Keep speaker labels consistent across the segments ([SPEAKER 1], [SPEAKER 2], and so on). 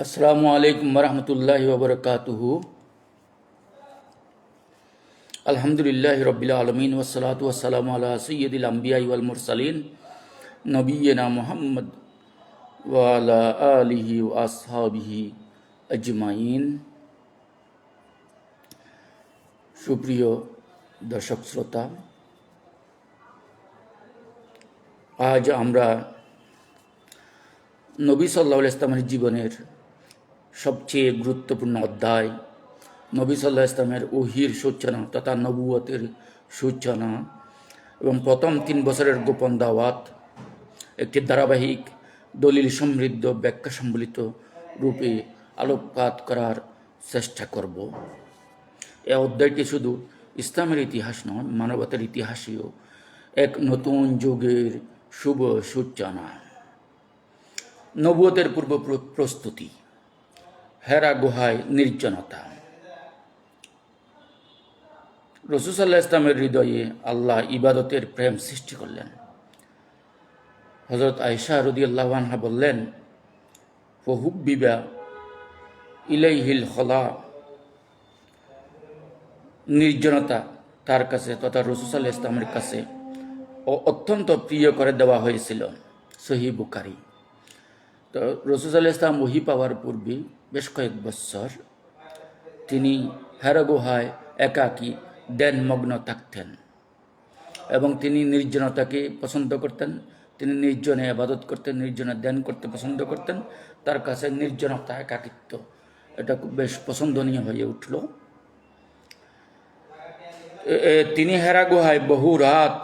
[SPEAKER 1] আসসালামু আলাইকুম রহমতুল্লাহ ওবরকাতুহ আলহামদুলিল্লাহ রবিল আলমিন ওসলাত ওসালাম আল্লাহ সৈয়দুল আম্বিয়া ওয়াল মুরসালিন নবীনা মোহাম্মদ ওয়ালা আলিহি আসহাবিহি আজমাইন সুপ্রিয় দর্শক শ্রোতা আজ আমরা নবী সাল্লাহ ইসলামের জীবনের সবচেয়ে গুরুত্বপূর্ণ অধ্যায়। নবী সাল্লাহ ইসলামের ওহির সূচনা তথা নবুয়তের সূচনা এবং প্রথম তিন বছরের গোপন দাওয়াত, একটি ধারাবাহিক দলিল সমৃদ্ধ ব্যাখ্যা সম্বলিত রূপে আলোকপাত করার চেষ্টা করব। এ অধ্যায়টি শুধু ইসলামের ইতিহাস নয়, মানবতার ইতিহাসেও এক নতুন যুগের শুভ সূচনা। নবুয়তের পূর্ব প্র- প্রস্তুতি। হেরা গুহায় নির্জনতা। রসুসাল্লাহ ইসলামের হৃদয়ে আল্লাহ ইবাদতের প্রেম সৃষ্টি করলেন। হজরত আয়সা রদি আল্লাহানহা বললেন ফহুব্বিবা ইলাইহিল খলা নির্জনতা তার কাছে তথা রসুসাল্লাহ ইসলামের কাছে ও- অত্যন্ত প্রিয় করে দেওয়া হয়েছিল। সহি বুকারি তো রসুল ইসলাম ওহি পাওয়ার পূর্বে বেশ কয়েক বৎসর তিনি হেরা গুহায় একাকী ধ্যানমগ্ন থাকতেন এবং তিনি নির্জনতাকে পছন্দ করতেন। তিনি নির্জনে আবাদত করতেন, নির্জনে ধ্যান করতে পছন্দ করতেন। তার কাছে নির্জনতা, একাকিত্ব, এটা খুব বেশ পছন্দনীয় হয়ে উঠল। তিনি হেরা গুহায় বহু রাত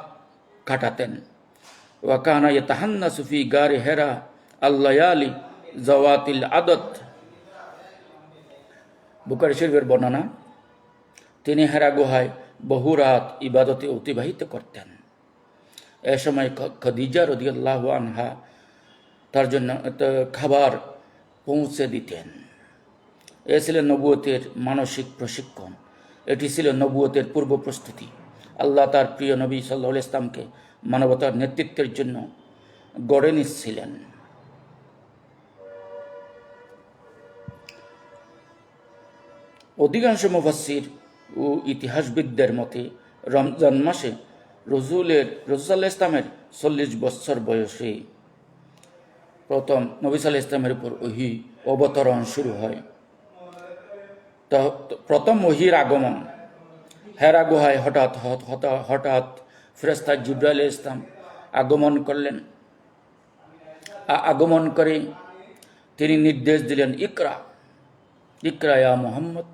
[SPEAKER 1] কাটাতেন। ওয়াকানা তাহান্না সুফি গারে হেরা আল্লায়ালি জওয়াতিল আদত। বুকারি শরীফের বর্ণনা, তিনি হেরা গুহায় বহু রাত ইবাদতে অতিবাহিত করতেন। এ সময় খদিজা রদিয়াল্লাহ আনহা তার জন্য খাবার পৌঁছে দিতেন। এ ছিল নবুয়তের মানসিক প্রশিক্ষণ। এটি ছিল নবুয়তের পূর্ব প্রস্তুতি। আল্লাহ তার প্রিয় নবী সাল্লাহ ইসলামকে মানবতার নেতৃত্বের জন্য গড়ে নিচ্ছিলেন। অধিকাংশ মুফাসির ও ইতিহাসবিদদের মতে, রমজান মাসে রসুলের রসুল্লাহ ইসলামের চল্লিশ বৎসর বয়সে প্রথম নবী সাল্লাহ ইসলামের উপর ওহি অবতরণ শুরু হয়। প্রথম ওহির আগমন হেরা গুহায় হঠাৎ হঠাৎ ফেরেস্তা জিব্রাইল ইসলাম আগমন করলেন। আগমন করে তিনি নির্দেশ দিলেন, ইকরা ইকরা মোহাম্মদ।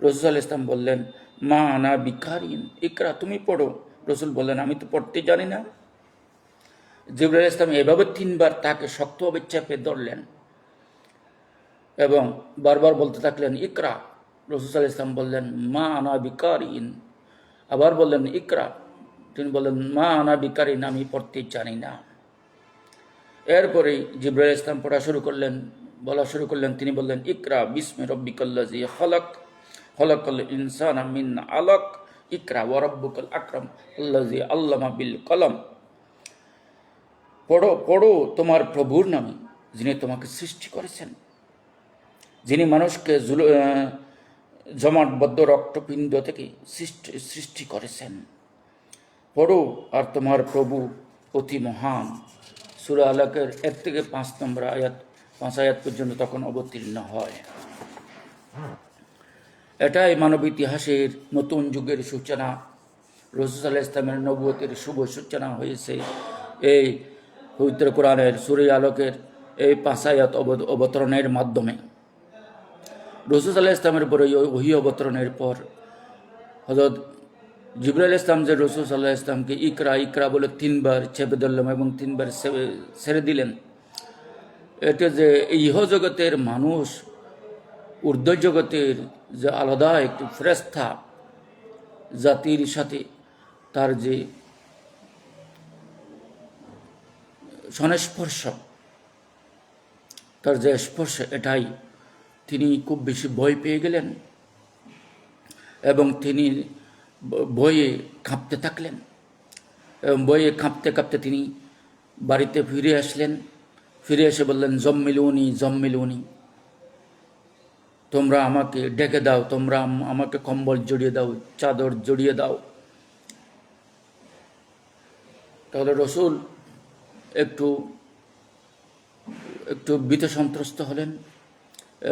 [SPEAKER 1] রসুল ইসলাম বললেন, মা আনা বিকারিন ইকরা, তুমি পড়ো। রসুল বললেন, আমি তো পড়তে জানি না। জিবরাইল ইসলাম এভাবে তিনবার তাকে শক্তভাবে চেপে ধরলেন এবং বারবার বলতে থাকলেন, ইকরা। রসুল ইসলাম বললেন, মা আনা বিকারিন আবার বললেন, ইকরা। তিনি বললেন, মা আনা বিকারিন আমি পড়তে জানি না। এরপরে জিব্রাইল ইসলাম পড়া শুরু করলেন, বলা শুরু করলেন, তিনি বললেন, ইকরা বিসমে রব্বিকল্লাজি হলক হলকল ইনসান মিন আলক, ইকরা ওয়ারব্বুকল আকরম আল্লাজি আল্লামা বিল কলম। পড়ো পড়ো তোমার প্রভুর নামে, যিনি তোমাকে সৃষ্টি করেছেন। যিনি মানুষকে জমাটবদ্ধ রক্তপিণ্ড থেকে সৃষ্টি সৃষ্টি করেছেন। পড়ো, আর তোমার প্রভু অতি মহান। সুরা আলাকের এক থেকে পাঁচ নম্বর আয়াত, পাঁচ আয়াত পর্যন্ত তখন অবতীর্ণ হয়। এটাই মানব ইতিহাসের নতুন যুগের সূচনা। রসুল ইসলামের নবতের শুভ সূচনা হয়েছে। এই পবিত্র কোরআনের সুরে আলোকের এই অব- অবতরণের মাধ্যমে। রসুল আল্লাহ ইসলামের পরে ওহি অবতরণের পর হজরত জিবরাইল ইসলাম যে রসুল সাল্লাহ ইসলামকে ইকরা ইকরা বলে তিনবার চেপে ধরলাম এবং তিনবার ছেড়ে দিলেন। এটা যে ইহ জগতের মানুষ ঊর্ধ্ব জগতের যে আলাদা একটি ফ্রেস্তা জাতির সাথে তার যে সংস্পর্শ তার যে স্পর্শ, এটাই তিনি খুব বেশি ভয় পেয়ে গেলেন এবং তিনি ব- ভয়ে কাঁপতে থাকলেন। এবং ভয়ে কাঁপতে কাঁপতে তিনি বাড়িতে ফিরে আসলেন। ফিরে এসে বললেন, জম্মিলুনি জম্মিলুনি। তোমরা আমাকে ডেকে দাও, তোমরা আমাকে কম্বল জড়িয়ে দাও, চাদর জড়িয়ে দাও। তাহলে রসুল একটু একটু ভীত সন্ত্রস্ত হলেন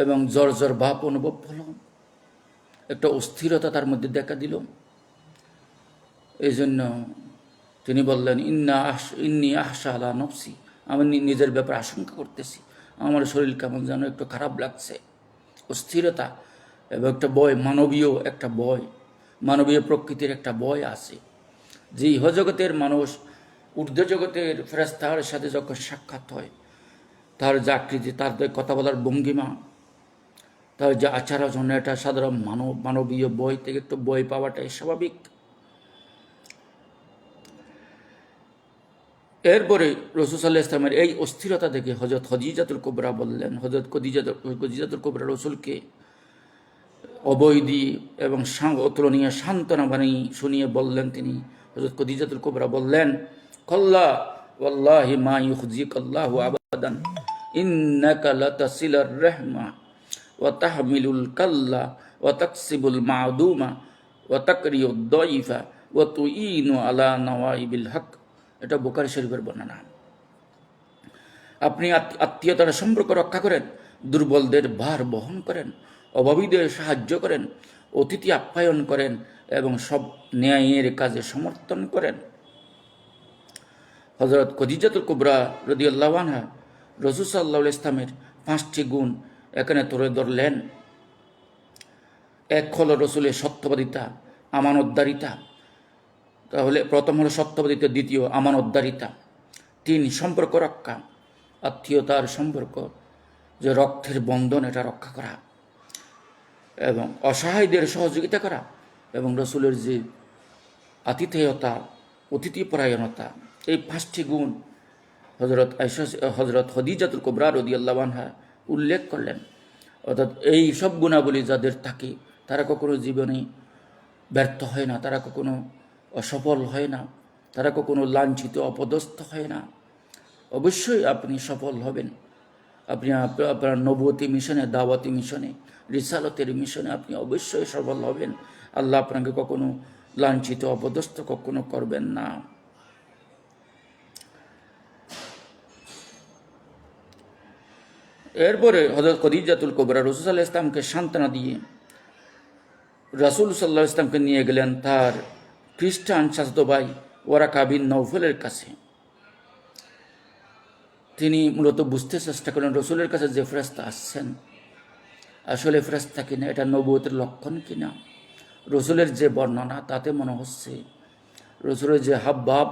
[SPEAKER 1] এবং জ্বর জ্বর ভাব অনুভব হলো। একটা অস্থিরতা তার মধ্যে দেখা দিল। এই জন্য তিনি বললেন, ইন্না আস ইন্নি আহসা আলা নফসি। আমি নিজের ব্যাপারে আশঙ্কা করতেছি। আমার শরীর কেমন যেন একটু খারাপ লাগছে। অস্থিরতা এবং একটা বয়, মানবীয় একটা বয়, মানবীয় প্রকৃতির একটা বয় আছে। যে ইহজগতের মানুষ ঊর্ধ্ব জগতের ফেরেস্তার সাথে যখন সাক্ষাৎ হয়, তার যে তার কথা বলার ভঙ্গিমা, তার যে আচার আচরণ এটা সাধারণ মানব, মানবীয় বই থেকে একটু বই পাওয়াটাই স্বাভাবিক। এরপরে রসুসাল্লাহ ইসলামের এই অস্থিরতা দেখে হজরত হজিজাতুল কোবরা বললেন হজরত কদিজাতুল কদিজাতুল কোবরা রসুলকে অবৈ দিয়ে এবং অতুলনীয় সান্ত্বনা বাণী শুনিয়ে বললেন তিনি। হজরত কদিজাতুল কোবরা বললেন, কল্লা ওয়াল্লাহি মা ইউখজিক আল্লাহু আবাদান, ইন্নাকা লাতাসিলার রাহমা ওয়া তাহমিলুল কাল্লা ওয়া তাকসিবুল মাদুমা ওয়া তাকরিউদ দাইফা ওয়া তুইনু আলা নওয়াইবিল হক। এটা বোকারি শরীফের বর্ণনা। আপনি আত- আত্মীয়তার সম্পর্ক রক্ষা করেন, দুর্বলদের ভার বহন করেন, অভাবীদের সাহায্য করেন, অতিথি আপ্যায়ন করেন এবং সব ন্যায়ের কাজে সমর্থন করেন। হজরত খদিজাতুল কুবরা রদিউল্লাহানহা রসুল সাল্লাহ ইসলামের পাঁচটি গুণ এখানে তুলে ধরলেন। এক হল রসুলের সত্যবাদিতা, আমানতদারিতা তাহলে প্রথম হলো সত্যবাদিতা, দ্বিতীয় আমান আমানতদারিতা তিন, সম্পর্ক রক্ষা। আত্মীয়তার সম্পর্ক, যে রক্তের বন্ধন, এটা রক্ষা করা। এবং অসহায়দের সহযোগিতা করা। এবং রসুলের যে আতিথেয়তা, অতিথিপরায়ণতা, এই পাঁচটি গুণ হজরত হজরত হদিজাতুল কোবরা রদি আল্লাহানহা উল্লেখ করলেন। অর্থাৎ এই সব গুণাবলী যাদের থাকে, তারা কখনো জীবনে ব্যর্থ হয় না, তারা কখনো অসফল হয় না, তারা কখনো লাঞ্ছিত, অপদস্থ হয় না। অবশ্যই আপনি সফল হবেন। আপনি আপনার নবতী মিশনে, দাওয়াতি মিশনে, রিসালতের মিশনে আপনি অবশ্যই সফল হবেন। আল্লাহ আপনাকে কখনো লাঞ্ছিত, অপদস্থ কখনো করবেন না। এরপরে হজরত কদিজাতুল কবরা রসুল আল্লাহ ইসলামকে সান্ত্বনা দিয়ে রাসুল সাল্লাহ ইসলামকে নিয়ে গেলেন তার খ্রিস্টান ভাই ওয়ারাকা বিন নৌফলের কাছে। তিনি মূলত বুঝতে চেষ্টা করেন রসুলের কাছে যে ফেরাস্তা আসছেন। আসলে ফেরাস্তা কিনা, এটা নবুয়তের লক্ষণ কিনা? রসুলের যে বর্ণনা, তাতে মনে হচ্ছে রসুলের যে হাব ভাব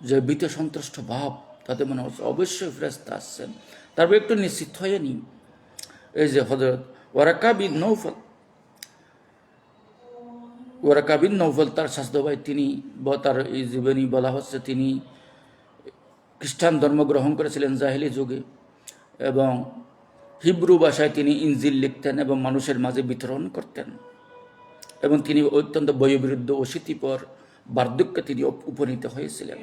[SPEAKER 1] যে ভীত সন্তুষ্ট ভাব, তাতে মনে হচ্ছে অবশ্যই ফেরাস্তা আসছেন। তারপর একটু নিশ্চিত হয়ে নি এই যে হজরত ওয়ারাকা বিন নৌফল ওয়ারাকা বিন নৌফল তার স্বাস্থ্য ভাই তিনি তার এই জীবনী বলা হচ্ছে তিনি খ্রিস্টান ধর্ম গ্রহণ করেছিলেন জাহেলি যুগে এবং হিব্রু ভাষায় তিনি ইনজিল লিখতেন এবং মানুষের মাঝে বিতরণ করতেন। এবং তিনি অত্যন্ত বয়োবিরুদ্ধ ও শীতিপর বার্ধক্যে তিনি উপনীত হয়েছিলেন।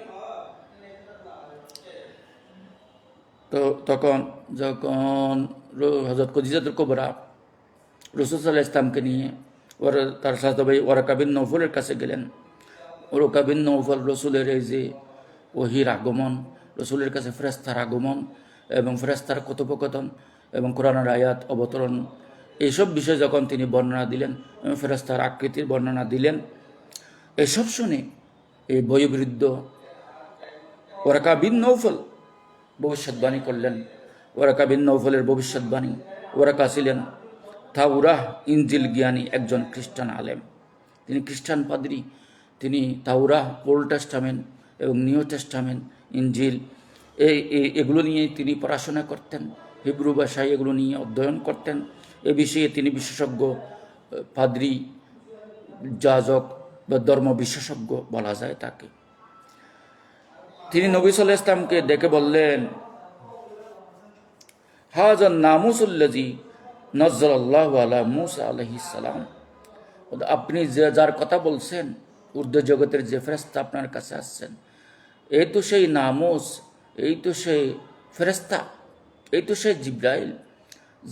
[SPEAKER 1] তো তখন যখন হজরত কদিজাতুল কোবরা রসুল ইসলামকে নিয়ে ওরা তার সাথে ভাই ওরাকাবিন নৌফলের কাছে গেলেন। ওরকাবিন নৌফল রসুলের এই যে ওহির আগমন, রসুলের কাছে ফেরেস্তার আগমন এবং ফেরেস্তার কথোপকথন এবং কোরআনের আয়াত অবতরণ, এইসব বিষয়ে যখন তিনি বর্ণনা দিলেন, এবং ফেরেস্তার আকৃতির বর্ণনা দিলেন, এসব শুনে এই বয়োবৃদ্ধ ওরাকা বিন নৌফল ভবিষ্যৎবাণী করলেন। ওরাকা বিন নৌফলের ভবিষ্যৎবাণী ওরাকা ছিলেন তাওরাহ ইঞ্জিল জ্ঞানী একজন খ্রিস্টান আলেম। তিনি খ্রিস্টান পাদ্রী, তিনি তাওরাহ, ওল্ড টেস্টামেন্ট এবং নিউ টেস্টামেন্ট ইঞ্জিল এই এগুলো নিয়ে তিনি পড়াশোনা করতেন, হিব্রু ভাষায় এগুলো নিয়ে অধ্যয়ন করতেন। এ বিষয়ে তিনি বিশেষজ্ঞ পাদ্রী, যাজক বা ধর্ম বিশেষজ্ঞ বলা যায় তাকে। তিনি নবী সাল্লাহ ইসলামকে ডেকে বললেন হাজার নামুসুল্লাজি নজর আল্লাহ আলা মুসা আলহিসাম আপনি যে যার কথা বলছেন, উর্দু জগতের যে ফেরেস্তা আপনার কাছে আসছেন, এই তো সেই নামুস, এই তো সেই ফেরেস্তা এই তো সেই জিব্রাইল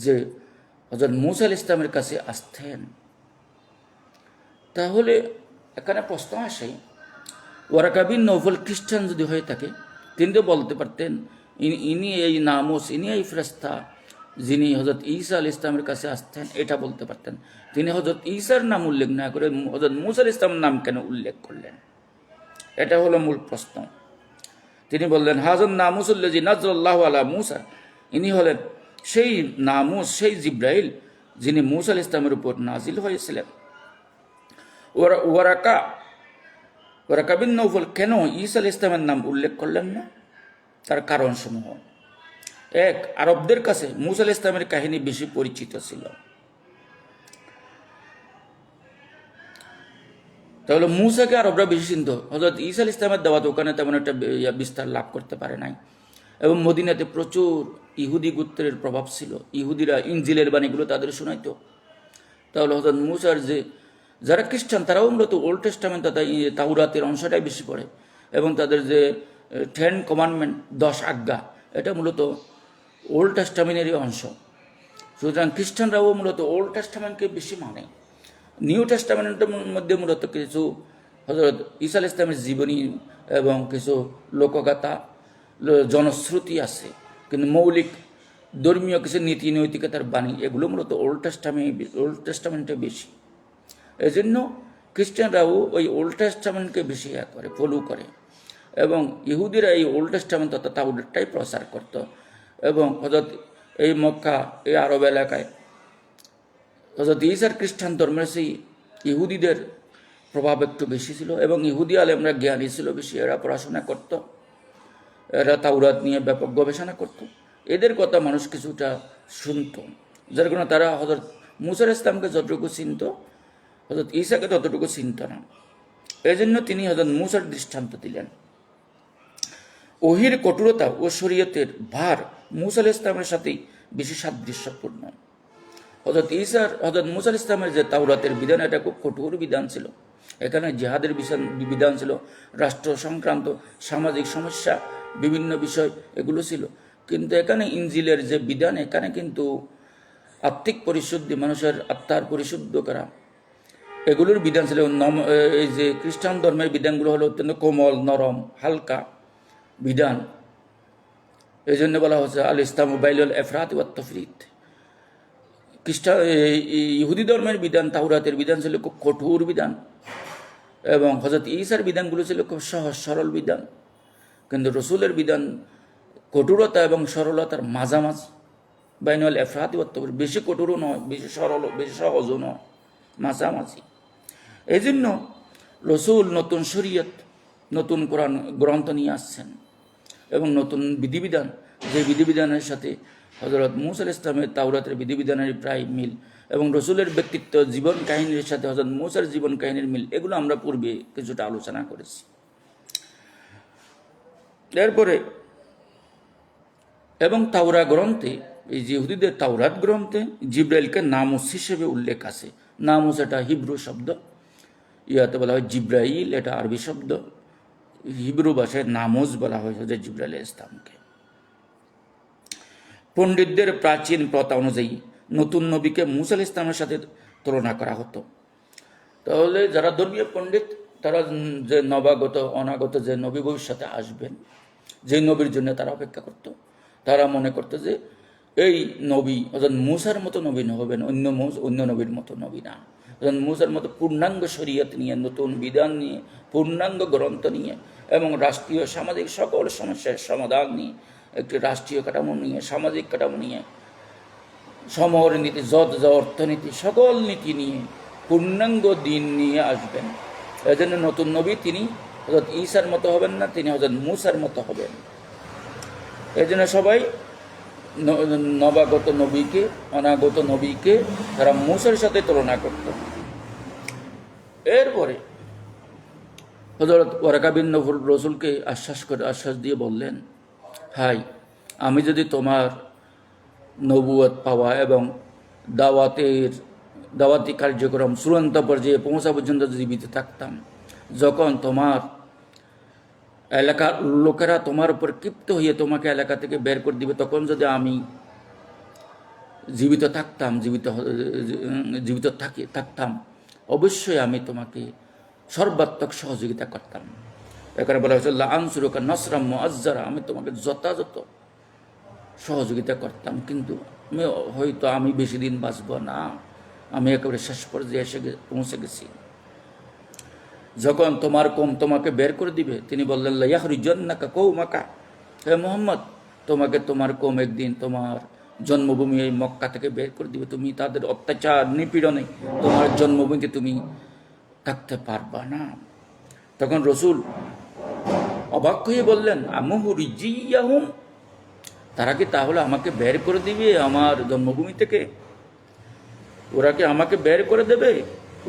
[SPEAKER 1] যে হজরত মুসা আল ইসলামের কাছে আসতেন। তাহলে এখানে প্রশ্ন আসে ওয়ারাকাবিন নৌফল খ্রিস্টান যদি হয়ে থাকে, তিনি তো বলতে পারতেন, ইনি এই নামুস, ইনি এই ফ্রেস্তা যিনি হজরত ঈসা আল ইসলামের কাছে আসতেন, এটা বলতে পারতেন। তিনি হজরত ঈসার নাম উল্লেখ না করে হজরত মুসা আল ইসলামের নাম কেন উল্লেখ করলেন? এটা হলো মূল প্রশ্ন। তিনি বললেন হাজন নামুসুল্লাজি নাজরুল্লাহ আলা মুসা। ইনি হলেন সেই নামুস, সেই জিব্রাইল যিনি মুসা ইসলামের উপর নাজিল হয়েছিলেন। ওয়ারাকা ওরাকা বিন নৌফল কেন ঈসা আল ইসলামের নাম উল্লেখ করলেন না? তার কারণ সমূহ এক আরবদের কাছে মুসা আল ইসলামের কাহিনী বেশি পরিচিত ছিল। তাহলে মুসাকে আরবরা বেশি চিনত। হজরত ঈসা আল ইসলামের দাওয়াত ওখানে তেমন একটা বিস্তার লাভ করতে পারে নাই। এবং মদিনাতে প্রচুর ইহুদি গোত্রের প্রভাব ছিল। ইহুদিরা ইঞ্জিলের বাণীগুলো তাদের শোনাইতো। তাহলে হজরত মুসার যে যারা খ্রিস্টান, তারাও মূলত ওল্ড টেস্টামেন্ট তথা তাওরাতের অংশটাই বেশি পড়ে। এবং তাদের যে টেন কমান্ডমেন্ট দশ আজ্ঞা, এটা মূলত ওল্ড টেস্টামেন্টেরই অংশ। সুতরাং খ্রিস্টানরাও মূলত ওল্ড টেস্টামেন্টকে বেশি মানে। নিউ টেস্টামেন্টের মধ্যে মূলত কিছু হজরত ঈসা আল ইসলামের জীবনী এবং কিছু লোকগাথা, জনশ্রুতি আছে। কিন্তু মৌলিক, ধর্মীয় কিছু নীতি নৈতিকতার বাণী, এগুলো মূলত ওল্ড টেস্টামেন্ট ওল্ড টেস্টামেন্টে বেশি। এই জন্য খ্রিস্টানরাও ওই ওল্ড টেস্টামেন্টকে বেশি ইয়া করে ফলো করে। এবং ইহুদিরা এই ওল্ড টেস্টামেন্ট তথা তাওরাতটাই প্রচার করত। এবং হজরত এই মক্কা, এই আরব এলাকায়। হজরত ইসার খ্রিস্টান ধর্মের সেই ইহুদিদের প্রভাব একটু বেশি ছিল এবং ইহুদি আলেমরা জ্ঞানী ছিল বেশি, এরা পড়াশোনা করত, এরা তাওরাত নিয়ে ব্যাপক গবেষণা করত। এদের কথা মানুষ কিছুটা শুনত। যার কারণে তারা হজরত মুসার ইসলামকে যতটুকু চিনত হজরত ঈসাকে ততটুকু চিনত না। এই জন্য তিনি হজরত মুসার দৃষ্টান্ত দিলেন। ওহির কঠোরতা ও শরীয়তের ভার মুসা আল ইসলামের সাথেই বেশি সাদৃশ্যপূর্ণ। হজরত ঈসার হজরত মুসা আল ইসলামের যে তাওরাতের বিধান, এটা খুব কঠোর বিধান ছিল। এখানে জিহাদের বিধান- বিধান ছিল রাষ্ট্র সংক্রান্ত, সামাজিক সমস্যা, বিভিন্ন বিষয় এগুলো ছিল। কিন্তু এখানে ইঞ্জিলের যে বিধান, এখানে কিন্তু আত্মিক পরিশুদ্ধি, মানুষের আত্মার পরিশুদ্ধ করা। এগুলোর বিধান ছিল নম- এই যে খ্রিস্টান ধর্মের বিধানগুলো হলো অত্যন্ত কোমল, নরম, হালকা বিধান। এই জন্য বলা হচ্ছে আল ইসলাম বাইলুল এফরাত ওয়াত তফরিত। খ্রিস্টান ইহুদি ধর্মের বিধান তাহুরাতের বিধান ছিল খুব কঠোর বিধান। এবং হজরত ঈসার বিধানগুলো ছিল খুব সহজ, সরল বিধান। কিন্তু রসুলের বিধান কঠোরতা এবং সরলতার মাঝামাঝি। বাইনুল এফরাত ওয়াত তফরিত বেশি কঠোরও নয়, বেশি সরল, বেশি সহজও নয়, মাঝামাঝি। এই জন্য রসুল নতুন শরীয়ত, নতুন কোরআন গ্রন্থ নিয়ে আসছেন। এবং নতুন বিধিবিধান, যে বিধিবিধানের সাথে হজরত মুসাল ইসলামের তাওরাতের বিধিবিধানের প্রায় মিল এবং রসুলের ব্যক্তিত্ব, জীবন কাহিনীর সাথে হজরত মুসার জীবন কাহিনীর মিল, এগুলো আমরা পূর্বে কিছুটা আলোচনা করেছি। এরপরে এবং তাওরা গ্রন্থে, এই ইহুদিদের তাওরাত গ্রন্থে জিব্রাইলকে নামুস হিসেবে উল্লেখ আছে। নামুস এটা হিব্রু শব্দ ইয়াতে বলা হয় জিব্রাইল এটা আরবি শব্দ। হিব্রু ভাষায় নামুজ বলা হয় হজরত জিব্রাইল ইসলামকে পণ্ডিতদের প্রাচীন প্রথা অনুযায়ী নতুন নবীকে মুসাল ইসলামের সাথে তুলনা করা হতো। তাহলে যারা ধর্মীয় পণ্ডিত, তারা যে নবাগত, অনাগত যে নবী ভবিষ্যতে আসবেন যে নবীর জন্য তারা অপেক্ষা করত, তারা মনে করতো যে এই নবী, অর্থাৎ মুসার মতো নবী হবেন, অন্য অন্য নবীর মতো নবী না। মুসার মতো পূর্ণাঙ্গ শরীয়ত নিয়ে, নতুন বিধান নিয়ে, পূর্ণাঙ্গ গ্রন্থ নিয়ে এবং রাষ্ট্রীয় সামাজিক সকল সমস্যার সমাধান নিয়ে, একটি রাষ্ট্রীয় কাঠামো নিয়ে, সামাজিক কাঠামো নিয়ে, সমর নীতি যত যা অর্থনীতি, সকল নীতি নিয়ে, পূর্ণাঙ্গ দিন নিয়ে আসবেন। এজন্য নতুন নবী তিনি হজরত ঈসার মতো হবেন না, তিনি হজরত মুসার মতো হবেন। এই জন্য সবাই নবাগত নবীকে, অনাগত নবীকে, তারা মুসার সাথে তুলনা করত। এরপরে হজরত ওয়ারাকাবিন নফর রসুলকে আশ্বাস করে, আশ্বাস দিয়ে বললেন, হাই, আমি যদি তোমার নবুয়ত পাওয়া এবং দাওয়াতের, দাওয়াতি কার্যক্রম চূড়ান্ত পর্যায়ে পৌঁছা পর্যন্ত জীবিত থাকতাম, যখন তোমার এলাকার লোকেরা তোমার উপর ক্ষিপ্ত হয়ে তোমাকে এলাকা থেকে বের করে দিবে, তখন যদি আমি জীবিত থাকতাম, জীবিত জীবিত থাকি, থাকতাম, অবশ্যই আমি তোমাকে সর্বাত্মক সহযোগিতা করতাম। এখানে বলা হয়েছে আনসুরকা নসরাম আজ্জারা আমি তোমাকে যথাযথ সহযোগিতা করতাম, কিন্তু আমি হয়তো আমি বেশি দিন বাঁচব না। আমি একেবারে শেষ পর্যায়ে এসে পৌঁছে গেছি। যখন তোমার কম তোমাকে বের করে দিবে, তিনি বললেন কৌ মাকা হে মোহাম্মদ, তোমাকে তোমার কম একদিন তোমার জন্মভূমি এই মক্কা থেকে বের করে দিবে। তুমি তাদের অত্যাচার নিপীড়নে তোমার জন্মভূমিতে তুমি থাকতে পারবা না। তখন রসুল অবাক হয়ে বললেন আমহুরিজিয়াহুম তারা কি তাহলে আমাকে বের করে দিবে আমার জন্মভূমি থেকে? ওরা কি আমাকে বের করে দেবে?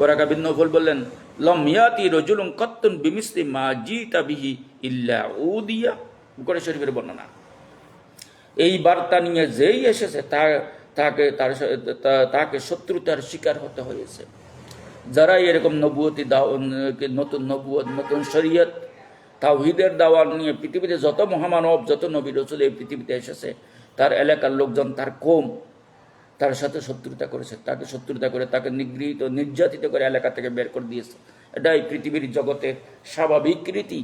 [SPEAKER 1] ওরা কাবিন নফল বললেন লমিয়াতি রজুলুম কত্তুন বিমিস্তি মা জিতা বিহি ইল্লা উদিয়া। বুখারী শরীফের বর্ণনা। এই বার্তা নিয়ে যেই এসেছে, তা তাকে তার তাকে শত্রুতার শিকার হতে হয়েছে। যারা এরকম নবুয়তি নতুন নবুয়ত নতুন শরীয়ত, তাওহিদের দাওয়াত নিয়ে পৃথিবীতে যত মহামানব, যত নবী রসুল এই পৃথিবীতে এসেছে, তার এলাকার লোকজন, তার কম, তার সাথে শত্রুতা করেছে। তাকে শত্রুতা করে, তাকে নিগৃহীত, নির্যাতিত করে এলাকা থেকে বের করে দিয়েছে। এটা এই পৃথিবীর জগতের স্বাভাবিক রীতি।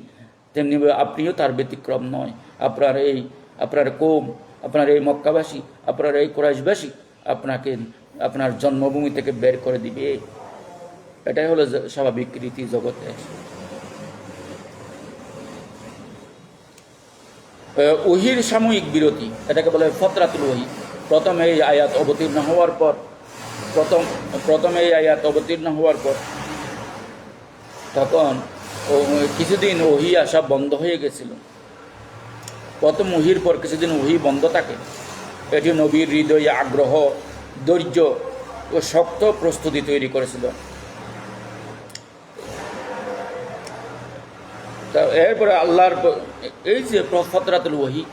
[SPEAKER 1] তেমনি আপনিও তার ব্যতিক্রম নয়। আপনার এই, আপনার কোম, আপনার এই মক্কাবাসী, আপনার এই কোরাইশবাসী আপনাকে, আপনার জন্মভূমি থেকে বের করে দিবে। এটাই হলো স্বাভাবিক রীতি জগতে। ওহির সাময়িক বিরতি, এটাকে বলে ফতরাতুল ওহি। প্রথম এই আয়াত অবতীর্ণ হওয়ার পর, প্রথম প্রথম এই আয়াত অবতীর্ণ হওয়ার পর, তখন কিছুদিন ওহি আসা বন্ধ হয়ে গেছিল। প্রথম ওহির পর কিছুদিন ওহি বন্ধ থাকে। এটি নবীর হৃদয়ে আগ্রহ, ধৈর্য ও শক্ত প্রস্তুতি তৈরি করেছিল। তা এরপরে আল্লাহর এই যে ফতরাতুল ওহি,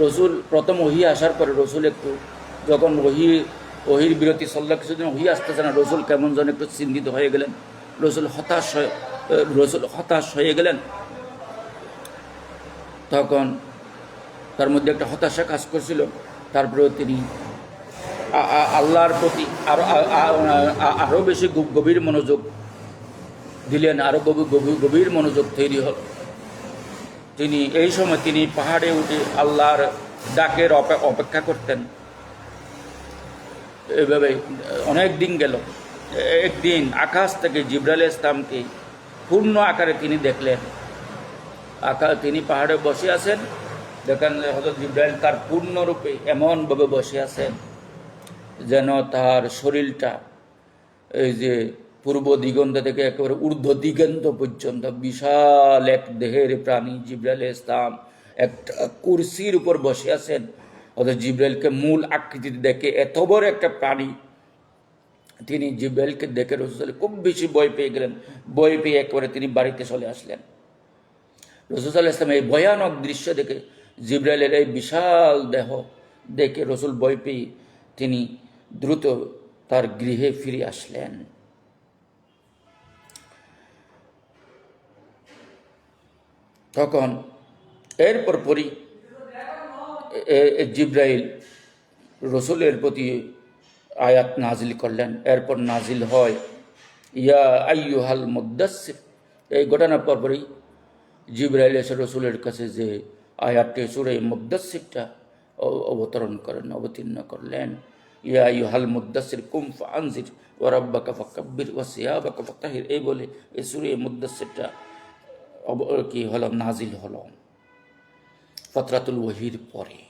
[SPEAKER 1] রসুল, প্রথম ওহি আসার পরে রসুল একটু, যখন ওহি, ওহির বিরতি সল্লা কিছুদিন ওহি আসতেছে না, রসুল কেমন যেন একটু চিন্তিত হয়ে গেলেন। রসুল হতাশ হয়ে রসুল হতাশ হয়ে গেলেন। তখন তার মধ্যে একটা হতাশা কাজ করছিল। তারপরেও তিনি আল্লাহর প্রতি আরও, আ- আ- আ- আরও বেশি গভীর মনোযোগ দিলেন আরও গভীর গভীর- মনোযোগ তৈরি হল তিনি এই সময় তিনি পাহাড়ে উঠে আল্লাহর ডাকের অপে- অপেক্ষা করতেন। এভাবে অনেক দিন গেল। একদিন আকাশ থেকে জিব্রাইল ইসলামকে পূর্ণ আকারে তিনি দেখলেন। আকা তিনি পাহাড়ে বসে আছেন। দেখেন হজরত জিব্রাইল তার পূর্ণরূপে এমনভাবে বসে আছেন যেন তার শরীরটা এই যে পূর্ব দিগন্ত থেকে একেবারে ঊর্ধ্ব দিগন্ত পর্যন্ত বিশাল এক দেহের প্রাণী জিব্রাইল ইসলাম একটা কুরসির উপর বসে আছেন। অর্থাৎ জিব্রাইলকে মূল আকৃতিতে দেখে এত বড় একটা প্রাণী। তিনি জিব্রাইলকে দেখে রসুল খুব বেশি ভয় পেয়ে গেলেন। ভয় পেয়ে একেবারে তিনি বাড়িতে চলে আসলেন। রসুল ইসলাম এই ভয়ানক দৃশ্য দেখে জিব্রাইলের এই বিশাল দেহ দেখে রসুল ভয় পেয়ে তিনি দ্রুত তার গৃহে ফিরে আসলেন। তখন এরপর পরই এ- এ- জিব্রাইল রসুলের প্রতি আয়াত নাজিল করলেন। এরপর নাজিল হয়, ইয়া আইয়ুহাল মুদ্দাসির এই ঘটনার পরপরই জিব্রাইল এসে রসুলের কাছে যে আয়াতটি, সুরে মুদ্দাসিরটা অ- অবতরণ করেন, অবতীর্ণ করলেন, ইয়া আইয়ুহাল মুদ্দাসির কুমফ আনজির ও রব্বাকা ফাকাব্বির ওয়া সিয়াবাকা ফাতাহির। এই বলে এই সুরে মুদ্দাসিরটা অব- কি হলো নাজিল হলো ফতরাতুল ওহির পরে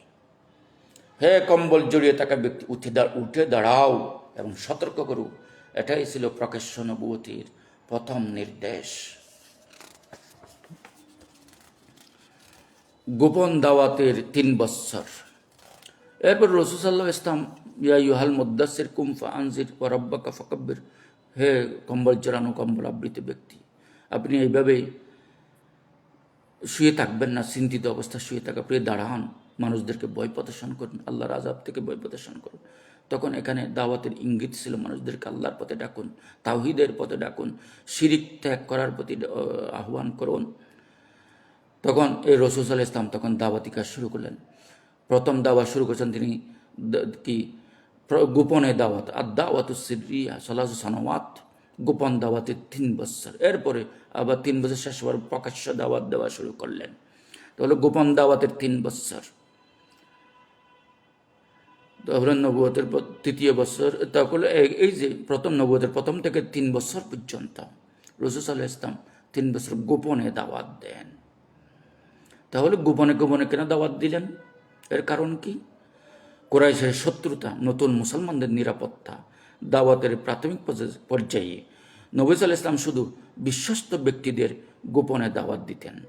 [SPEAKER 1] হে কম্বল জড়িয়ে থাকা ব্যক্তি উঠে উঠে দাঁড়াও এবং সতর্ক করু এটাই ছিল প্রকাশ্য নবুয়তির প্রথম নির্দেশ গোপন দাওয়াতের তিন বৎসর এরপর রসুসাল্লাহ ইসলাম ইয়া ইউহাল মুদাসির কুমফা আনজির ও রব্বাকা ফকাব্বির হে কম্বল জড়ানো কম্বল আবৃত ব্যক্তি আপনি এইভাবেই শুয়ে থাকবেন না, চিন্তিত অবস্থা শুয়ে থাকা, প্রিয়, দাঁড়ান। মানুষদেরকে ভয় প্রদর্শন করুন, আল্লাহর আজাব থেকে ভয় প্রদর্শন করুন। তখন এখানে দাওয়াতের ইঙ্গিত ছিল মানুষদেরকে আল্লাহর পথে ডাকুন, তাওহিদের পথে ডাকুন, শিরিক ত্যাগ করার প্রতি আহ্বান করুন। তখন এই রসুল ইসলাম তখন দাওয়াতি কাজ শুরু করলেন। প্রথম দাওয়া শুরু করেছেন তিনি কি গোপনে দাওয়াত আর দাওয়াত সিরিয়া সালাস সানওয়াত। গোপন দাওয়াতের তিন বৎসর এরপরে আবার তিন বছর শেষ হওয়ার প্রকাশ্য দাওয়াত দেওয়া শুরু করলেন। তাহলে গোপন দাওয়াতের তিন বছর। তাহলে নবুয়তের তৃতীয় বছর তাহলে এই- যে প্রথম নবুয়তের প্রথম থেকে তিন বছর পর্যন্ত রসুস আল ইসলাম তিন বছর গোপনে দাওয়াত দেন। তাহলে গোপনে গোপনে কেন দাওয়াত দিলেন? এর কারণ কি? কোরাইশের শত্রুতা, নতুন মুসলমানদের নিরাপত্তা, দাওয়াতের প্রাথমিক পর্যায়ে- পর্যায়ে নবীজ ইসলাম শুধু বিশ্বস্ত ব্যক্তিদের গোপনে দাওয়াত দিতেন।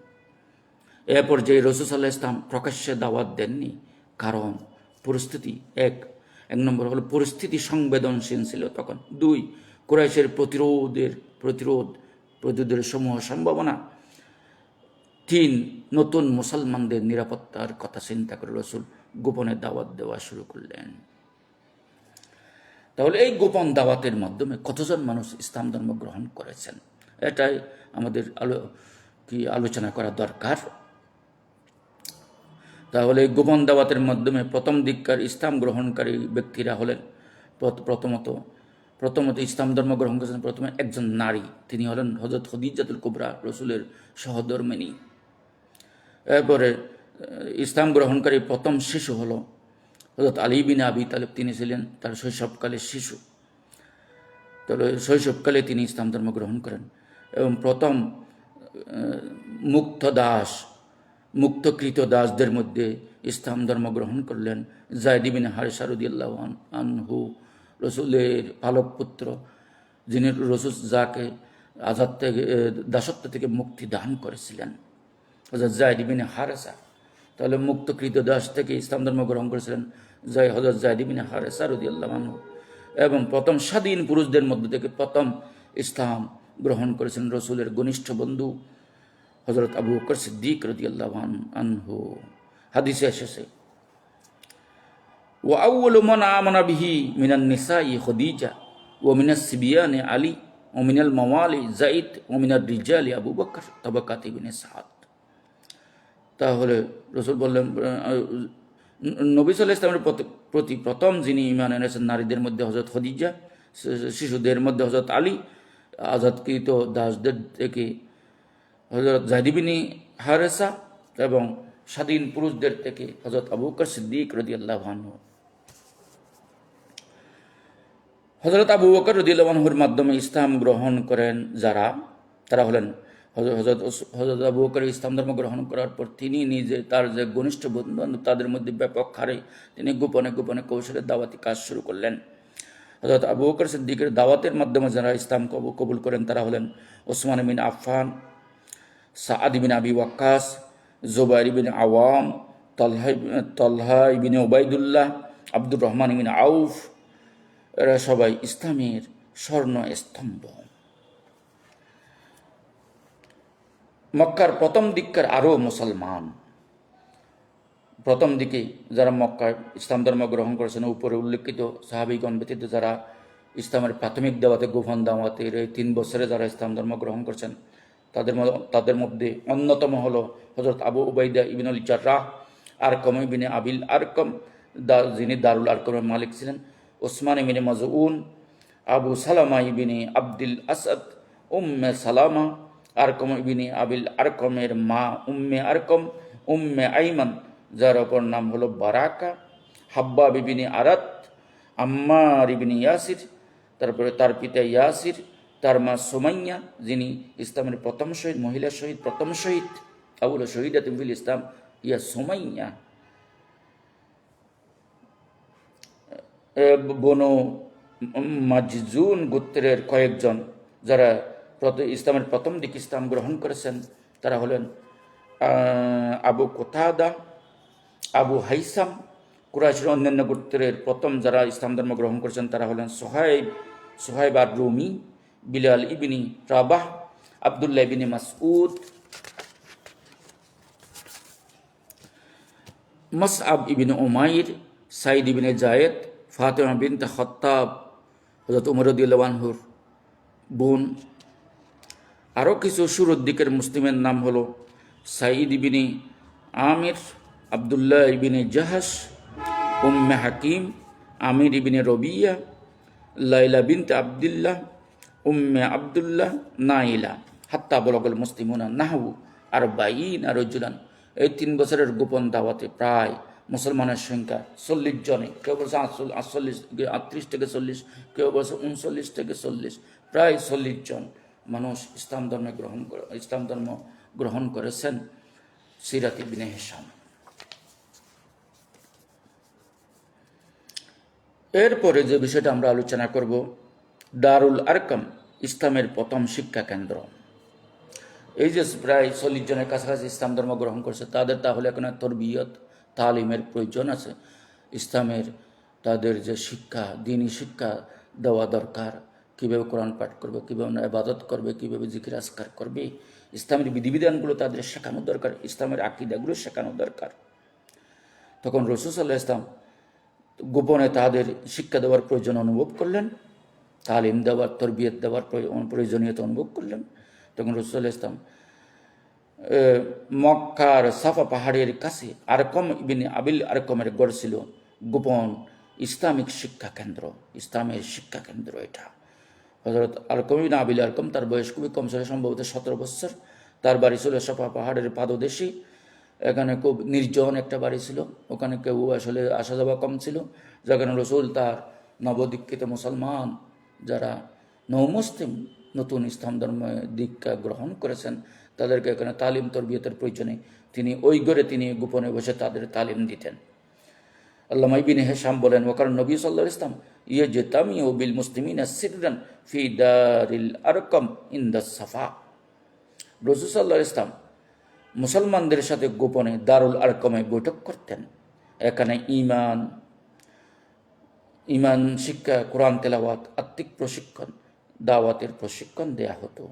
[SPEAKER 1] এ পর্যায়ে রসুস আল্লাহ ইসলাম প্রকাশ্যে দাওয়াত দেননি, কারণ পরিস্থিতি এক। এক নম্বর হলো পরিস্থিতি সংবেদনশীল ছিল তখন। দুই, কুরাইশের প্রতিরোধের প্রতিরোধ, প্রতিরোধের সমূহ সম্ভাবনা। তিন, নতুন মুসলমানদের নিরাপত্তার কথা চিন্তা করে রসুল গোপনে দাওয়াত দেওয়া শুরু করলেন। তাহলে এই গোপন দাওয়াতের মাধ্যমে কতজন মানুষ ইসলাম ধর্ম গ্রহণ করেছেন? এটাই আমাদের আলো, কি আলোচনা করা দরকার। তাহলে এই গোপন দাওয়াতের মাধ্যমে প্রথম দিককার ইসলাম গ্রহণকারী ব্যক্তিরা হলেন প্রথ- প্রথমত প্রথমত ইসলাম ধর্ম গ্রহণ করেছেন প্রথমে একজন নারী। তিনি হলেন হজরত হদিজাতুল কুবরা, রসুলের সহধর্মিনী। এরপরে ইসলাম গ্রহণকারী প্রথম শিশু হলো হজরত আলী বিন আবি তালেব তিনি ছিলেন তার শৈশবকালের শিশু। তবে শৈশবকালে তিনি ইসলাম ধর্ম গ্রহণ করেন এবং প্রথম মুক্ত দাস, মুক্তকৃত দাসদের মধ্যে ইসলাম ধর্ম গ্রহণ করলেন জায়দিবিন হারিসারুদ্দিল্লাহ আনহু, রসুলের পালক পুত্র যিনি রসুল যাকে আজাদ থেকে দাসত্ব থেকে মুক্তি দান করেছিলেন। হজরত জায়দিবিন হারেসা তাহলে মুক্তকৃত দাস থেকে ইসলাম ধর্ম গ্রহণ করেছিলেন জয় হজরত জায়দিবিন হারেসা রদিয়াল্লাহ আনহু। এবং প্রথম স্বাধীন পুরুষদের মধ্যে থেকে প্রথম ইসলাম গ্রহণ করেছেন রসুলের ঘনিষ্ঠ বন্ধু হজরত আবু বকর সিদ্দিক রদিয়াল্লাহ আনহু। হাদিসে এসেছে ও আউ্ল মন আমনা মিনান নিসাই খদিজা ও মিনাস সিবিয়ানে আলী ও মিনাল মাওয়ালি জাইদ ও মিনার রিজালি আবু বকর তবাকাত ইবিনে সাদ। তাহলে রসুল বললেন নবী সাল্লাহ ইসলামের প্রতি- প্রথম যিনি ইমান এনেছেন নারীদের মধ্যে হজরত খদিজা শিশুদের মধ্যে হজরত আলী, আজাদকৃত দাসদের থেকে হজরত জাহিদিবিনী হারেসা এবং স্বাধীন পুরুষদের থেকে হজরত আবু বকর সিদ্দিক রদি আল্লাহ হজরত আবু বকর রদিউল্লাহর মাধ্যমে ইসলাম গ্রহণ করেন যারা, তারা হলেন হজরত হজরত আবু বকর ইসলাম ধর্ম গ্রহণ করার পর তিনি নিজে তার যে ঘনিষ্ঠ বন্ধু তাদের মধ্যে ব্যাপক হারে তিনি গোপনে গোপনে কৌশলে দাওয়াতি কাজ শুরু করলেন। হজরত আবু বকর সিদ্দিকের দাওয়াতের মাধ্যমে যারা ইসলাম কবু- কবুল করেন তারা হলেন ওসমান বিন আফফান, সাআদ বিন আবি ওয়াক্কাস, জোবাইর বিন আওয়াম, তলহা তলহা ইবিন ওবায়দুল্লাহ আব্দুর রহমান ইবিন আউফ। এরা সবাই ইসলামের স্বর্ণ স্তম্ভ মক্কার প্রথম দিককার আরও মুসলমান। প্রথম দিকে যারা মক্কায় ইসলাম ধর্ম গ্রহণ করেছেন, উপরে উল্লেখিত সাহাবিগণ ব্যতীত যারা ইসলামের প্রাথমিক দাওয়াতে, গোপন দাওয়াতের এই তিন বছরে যারা ইসলাম ধর্ম গ্রহণ করছেন, তাদের তাদের মধ্যে অন্যতম হল হজরত আবু উবাইদা ইবিনুল জার্রাহ আরকম ইবিনে আবিল আর কম দা, যিনি দারুল আরকমের মালিক ছিলেন, ওসমান ইবিনে মজউন, আবু সালামা ইবিনে আব্দুল আসাদ, উম্মে সালামা আরকম ইবিনে আবিল আরকমের মা উম্মে আরকম, উম্মে আইমান, যার অপর নাম হলো বারাকা হাব্বা বিবিনী আরাত, আম্মার ইবিনি ইয়াসির, তারপরে তার পিতা ইয়াসির, তার মা সোমাইয়া, যিনি ইসলামের প্রথম শহীদ, মহিলা শহীদ, প্রথম শহীদ আবুল শহীদ আতিমুল ইসলাম, ইয়া সোমাইয়া। বনু মাজুন গোত্রের কয়েকজন, যারা ইসলামের প্রথম দিক ইসলাম গ্রহণ করেছেন, তারা হলেন আবু কোথাদা আবু হাইসাম। কুরাইশের অন্যান্য গোত্রের প্রথম যারা ইসলাম ধর্ম গ্রহণ করেছেন, তারা হলেন সোহাইব সোহাইব আর রুমি, বিলাল ইবিনি রাবাহ, আবদুল্লাহ ইবিনি মাসউদ, মসআব ইবিন উমাইর সাইদ ইবিনে জায়েদ, ফাতেমা বিনতে খত্তাব হজরত উমরুদ্দিল্লাহুর বোন আরও কিছু শুরুর দিকের মুসলিমের নাম হলো সাইদ ইবিনি আমির, আবদুল্লাহ ইবিনে জাহাস উম্মে হাকিম, আমির ইবিনে রবিয়া লাইলা বিনতে আবদুল্লাহ, উম্মে আবদুল্লাহ, নাইলা। হাত্তা বলগল মুসলিমুনা নাহু আর বাইন আর রজুলান। এই তিন বছরের গোপন দাওয়াতে প্রায় মুসলমানের সংখ্যা চল্লিশ জনে। কেউ বলছে আটচল্লিশ আটচল্লিশ আটত্রিশ থেকে চল্লিশ, কেউ বলছে উনচল্লিশ থেকে চল্লিশ, প্রায় চল্লিশ জন। মানুষ ইসলাম ধর্মে গ্রহণ করে, ইসলাম ধর্ম গ্রহণ করেছেন সিরাতি বিনে হিসাম এরপরে যে বিষয়টা আমরা আলোচনা করব, দারুল আরকাম, ইসলামের প্রথম শিক্ষা কেন্দ্র। এই যে প্রায় চল্লিশ জনের কাছাকাছি ইসলাম ধর্ম গ্রহণ করছে, তাদের তাহলে এখন তরবিয়ত, তালিমের প্রয়োজন আছে। ইসলামের তাদের যে শিক্ষা, দিনী শিক্ষা দেওয়া দরকার। কীভাবে কোরআন পাঠ করবে, কীভাবে আবাদত করবে, কীভাবে জিকির আসকার করবে। ইসলামের বিধিবিধানগুলো তাদের শেখানো দরকার, ইসলামের আকিদাগুলো শেখানো দরকার। তখন রসুল সাল্লাহ ইসলাম গোপনে তাদের শিক্ষা দেওয়ার প্রয়োজন অনুভব করলেন, তালিম দেওয়ার, তরবিয়ত দেওয়ার প্রয়োজনীয়তা অনুভব করলেন। তখন রসুল ইসলাম মক্কার সাফা পাহাড়ের কাছে আরকম ইবিন আবিল আরকমের গড় ছিল গোপন ইসলামিক শিক্ষা কেন্দ্র। ইসলামের শিক্ষা কেন্দ্র এটা। হজরত আরকম ইবিন আবিল আরকম তার বয়স খুবই কম ছিল সম্ভবত সতেরো বছর। তার বাড়ি ছিল সাফা পাহাড়ের পাদদেশে। এখানে খুব নির্জন একটা বাড়ি ছিল। ওখানে কেউ আসলে আসা যাওয়া কম ছিল। যেখানে রসুল তার নবদীক্ষিত মুসলমান যারা নৌমুসলিম নতুন ইসলাম ধর্ম দীক্ষা গ্রহণ করেছেন, তাদেরকে এখানে তালিম তরবিয়তের প্রয়োজনে তিনি ওই ঘরে তিনি গোপনে বসে তাদের তালিম দিতেন। ইবিন হেসাম বলেন ওকার নবী সাল্লাহ ইসলাম ইয়ে যে তামি ও বিল মুসলিমিন সিররান ফি দারিল আরকম ইন দ্য সাফা। রসুল সাল্লাহ ইসলাম মুসলমানদের সাথে গোপনে দারুল আরকমে বৈঠক করতেন। এখানে ইমান ইমান শিক্ষা, কোরআন তেলাওয়াত, আত্মিক প্রশিক্ষণ, দাওয়াতের প্রশিক্ষণ দেয়া হতো।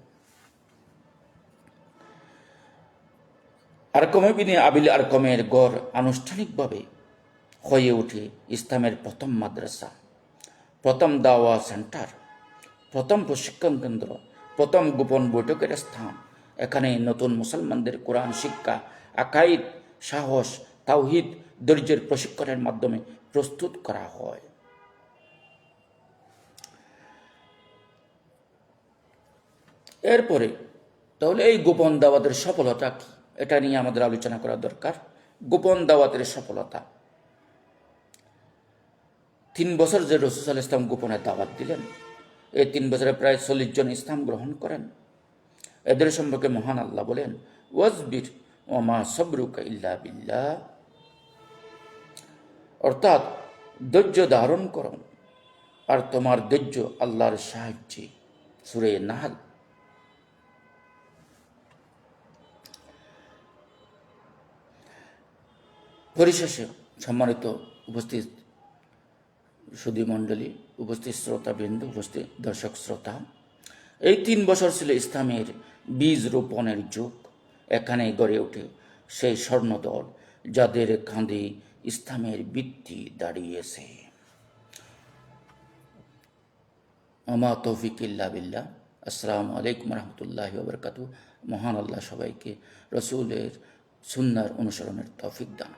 [SPEAKER 1] আরকমে বিনে আবিল আরকমের গড় আনুষ্ঠানিকভাবে হয়ে ওঠে ইসলামের প্রথম মাদ্রাসা, প্রথম দাওয়া সেন্টার, প্রথম প্রশিক্ষণ কেন্দ্র, প্রথম গোপন বৈঠকের স্থান। এখানে নতুন মুসলমানদের কোরআন শিক্ষা, আকাইদ, সাহস, তাওহিদ, ধৈর্যের প্রশিক্ষণের মাধ্যমে প্রস্তুত করা হয়। এরপরে, তাহলে এই গোপন দাওয়াতের সফলতা কি? এটা নিয়ে আমাদের আলোচনা করা দরকার। গোপন দাওয়াতের সফলতা। তিন বছর যে রসুল ইসলাম গোপনে দাওয়াত দিলেন, এই তিন বছরে প্রায় চল্লিশ জন ইসলাম গ্রহণ করেন। এদের সম্পর্কে মহান আল্লাহ বলেন ওয়াজবির ওমা সবরুকা ইল্লা বিল্লা অর্থাৎ, ধৈর্য ধারণ করো আর তোমার ধৈর্য আল্লাহর সাহায্যে। সুরে নাহাল। পরিশেষে সম্মানিত উপস্থিত সুদী মণ্ডলী উপস্থিত শ্রোতাবৃন্দ, উপস্থিত দর্শক শ্রোতা। এই তিন বছর ছিল ইসলামের বীজ রোপণের যুগ। এখানে গড়ে ওঠে সেই স্বর্ণদল যাদের কাঁধে ইসলামের বৃত্তি দাঁড়িয়েছে। আমা তৌফিক ইল্লা বিল্লাহ। আসসালামু আলাইকুম রহমতুল্লাহ বরকাত মহান আল্লাহ সবাইকে রসুলের সুন্নার অনুসরণের তৌফিক দান